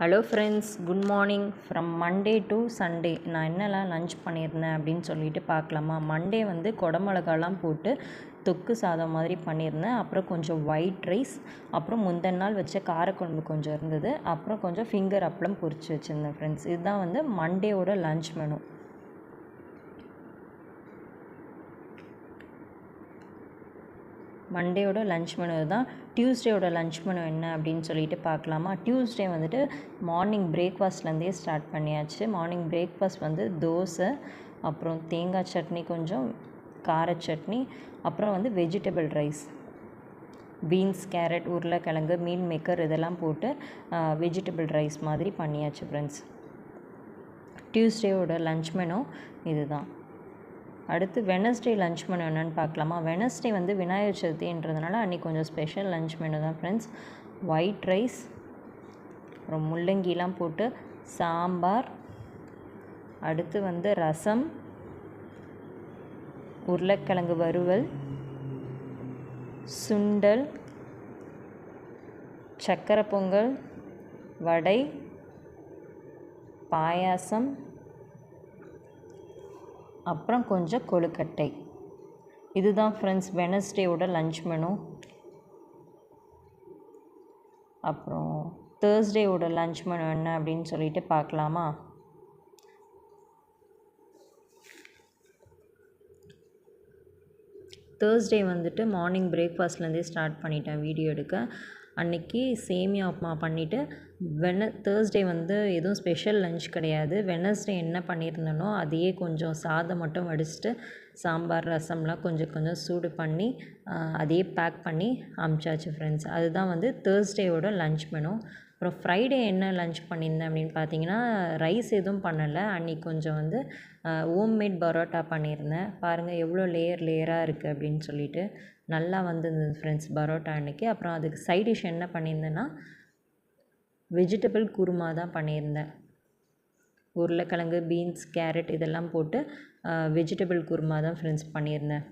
Hello friends good morning from Monday to Sunday நான் என்னெல்லாம் lunch பண்ணியிருந்தேன் அப்படின்னு சொல்லிட்டு பார்க்கலாமா? மண்டே வந்து கொடமிளகாலாம் போட்டு தொக்கு சாதம் மாதிரி பண்ணியிருந்தேன். அப்புறம் கொஞ்சம் ஒயிட் ரைஸ் அப்புறம் முந்தின நாள் வச்ச காரக்குழம்பு கொஞ்சம் இருந்தது. அப்புறம் கொஞ்சம் ஃபிங்கர் அப்பளம் பொரிச்சு வச்சுருந்தேன் ஃப்ரெண்ட்ஸ் இதுதான் வந்து மண்டேவோட லஞ்ச் மெனு மண்டேயோட லஞ்ச் மெனு தான் டியூஸ்டேயோட லஞ்ச் மெனு என்ன அப்படின்னு சொல்லிட்டு பார்க்கலாமா? டியூஸ்டே வந்துட்டு மார்னிங் பிரேக்ஃபாஸ்ட்லேருந்தே ஸ்டார்ட் பண்ணியாச்சு. மார்னிங் பிரேக்ஃபாஸ்ட் வந்து தோசை அப்புறம் தேங்காய் சட்னி கொஞ்சம் கார சட்னி அப்புறம் வந்து வெஜிடபிள் ரைஸ் பீன்ஸ் கேரட் உருளைக்கிழங்கு மீன் மேக்கர் இதெல்லாம் போட்டு வெஜிடபிள் ரைஸ் மாதிரி பண்ணியாச்சு ஃப்ரெண்ட்ஸ் டியூஸ்டேவோட லஞ்ச் மெனு இதுதான். அடுத்து வெனஸ்டே லஞ்ச் மெனு என்னென்னு பார்க்கலாமா? வெனஸ்டே வந்து விநாயகர் சதுர்த்தின்றதுனால அன்றைக்கி கொஞ்சம் ஸ்பெஷல் லஞ்ச் மெனு தான் ஃப்ரெண்ட்ஸ் ஒயிட் ரைஸ் அப்புறம் முள்ளங்கிலாம் போட்டு சாம்பார் அடுத்து வந்து ரசம் உருளைக்கிழங்கு வறுவல் சுண்டல் சக்கரை பொங்கல் வடை பாயாசம் அப்புறம் கொஞ்சம் கொழுக்கட்டை. இதுதான் ஃப்ரெண்ட்ஸ் வெனஸ்டேவோட லஞ்ச் மெனு அப்புறம் தேர்ஸ்டேவோட லஞ்ச் மெனு என்ன அப்படின்னு சொல்லிட்டு பார்க்கலாமா? தேர்ஸ்டே வந்துட்டு மார்னிங் பிரேக்ஃபாஸ்ட்லேருந்தே ஸ்டார்ட் பண்ணிட்டேன் வீடியோ எடுக்க. அன்றைக்கி சேமியா உப்புமா பண்ணிவிட்டு வென தேர்ஸ்டே வந்து எதுவும் ஸ்பெஷல் லஞ்ச் கிடையாது. வெனஸ்டே என்ன பண்ணியிருந்தேனோ அதையே கொஞ்சம் சாதம் மட்டும் வடிச்சிட்டு சாம்பார் ரசம்லாம் கொஞ்சம் கொஞ்சம் சூடு பண்ணி அதையே பேக் பண்ணி அமுச்சாச்சு ஃப்ரெண்ட்ஸ் அதுதான் வந்து தேர்ஸ்டேவோட லஞ்ச் மெனு அப்புறம் ஃப்ரைடே என்ன லஞ்ச் பண்ணியிருந்தேன் அப்படின்னு பார்த்தீங்கன்னா ரைஸ் எதுவும் பண்ணலை. அன்றைக்கி கொஞ்சம் வந்து ஹோம்மேட் பரோட்டா பண்ணியிருந்தேன். பாருங்கள் எவ்வளோ லேயர் லேயராக இருக்குது அப்படின்னு சொல்லிட்டு நல்லா வந்துருந்தது ஃப்ரெண்ட்ஸ் பரோட்டா அன்றைக்கி அப்புறம் அதுக்கு சைட் டிஷ் என்ன பண்ணியிருந்தேன்னா வெஜிடபிள் குருமா தான் பண்ணியிருந்தேன். உருளைக்கிழங்கு பீன்ஸ் கேரட் இதெல்லாம் போட்டு வெஜிடபிள் குருமா தான் ஃப்ரெண்ட்ஸ் பண்ணியிருந்தேன்.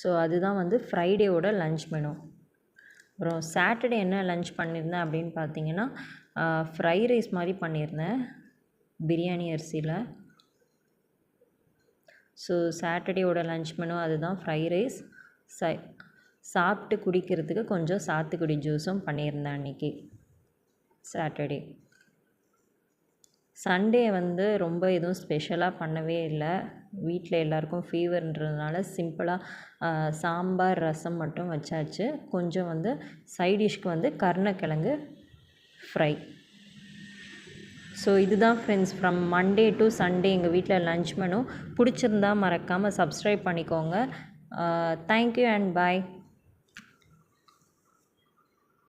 ஸோ அதுதான் வந்து ஃப்ரைடேவோட லஞ்ச் மெனு அப்புறம் சாட்டர்டே என்ன லஞ்ச் பண்ணியிருந்தேன் அப்படின்னு பார்த்தீங்கன்னா ஃப்ரை ரைஸ் மாதிரி பண்ணியிருந்தேன் பிரியாணி அரிசியில். ஸோ சாட்டர்டேவோட லஞ்ச் மெனு அதுதான் ஃப்ரை ரைஸ் சை சாப்பிட்டு குடிக்கிறதுக்கு கொஞ்சம் சாத்துக்குடி ஜூஸும் பண்ணியிருந்தேன் அன்றைக்கி சாட்டர்டே. சண்டே வந்து ரொம்ப எதுவும் ஸ்பெஷலாக பண்ணவே இல்லை. வீட்டில் எல்லாருக்கும் ஃபீவர்ன்றதுனால சிம்பிளாக சாம்பார் ரசம் மட்டும் வச்சாச்சு. கொஞ்சம் வந்து சைடிஷ்க்கு வந்து கருணக்கிழங்கு ஃப்ரை. ஸோ இதுதான் friends. From Monday to Sunday எங்கள் வீட்டில் லஞ்ச் மெனு. பிடிச்சிருந்தா மறக்காமல் சப்ஸ்கிரைப் பண்ணிக்கோங்க. Thank you and bye